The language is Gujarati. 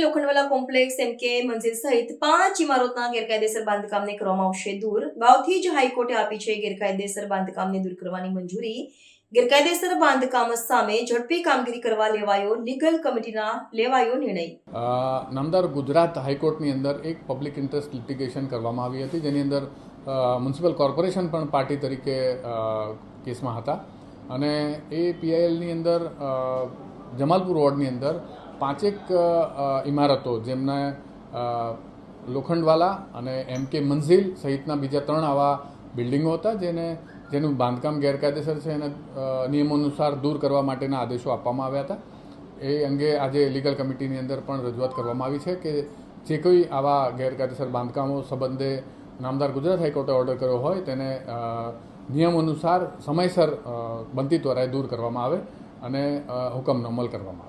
લોખંડવાલા કોમ્પ્લેક્સ એમ કે મંજિલ સહિત પાંચ ઇમારતના ગેરકાયદેસર બાંધકામને કરવામાં આવશે દૂર. ગાઉથી જ હાઈકોર્ટે આપી છે ગેરકાયદેસર બાંધકામને દૂર કરવાની મંજૂરી. ગેરકાયદેસર બાંધકામ સામે ઝડપી કામગીરી કરવા લેવાયો લીગલ કમિટીના લેવાયો નિર્ણય. નામદાર ગુજરાત હાઈકોર્ટની અંદર એક પબ્લિક ઇન્ટરેસ્ટ લિટિગેશન કરવામાં આવી હતી. જેની અંદર મ્યુનિસિપલ કોર્પોરેશન પણ પાર્ટી તરીકે કેસમાં હતા. અને એ પીઆઈએલની અંદર જમાલપુર વોર્ડની અંદર પાંચેક ઇમારતો જેમને લોખંડવાલા અને એમ કે મંઝિલ સહિતના બીજા ત્રણ આવા બિલ્ડિંગો હતા જેને, જેનું બાંધકામ ગેરકાયદેસર છે અને નિયમો અનુસાર દૂર કરવા માટેના આદેશો આપવામાં આવ્યા હતા. એ અંગે આજે લીગલ કમિટીની અંદર પણ રજૂઆત કરવામાં આવી છે કે જે કોઈ આવા ગેરકાયદેસર બાંધકામો સંબંધે નામદાર ગુજરાત હાઈકોર્ટે ઓર્ડર કર્યો હોય તેને નિયમ અનુસાર સમયસર બનતી ત્વરાએ દૂર કરવામાં આવે અને હુકમનો અમલ કરવામાં આવે.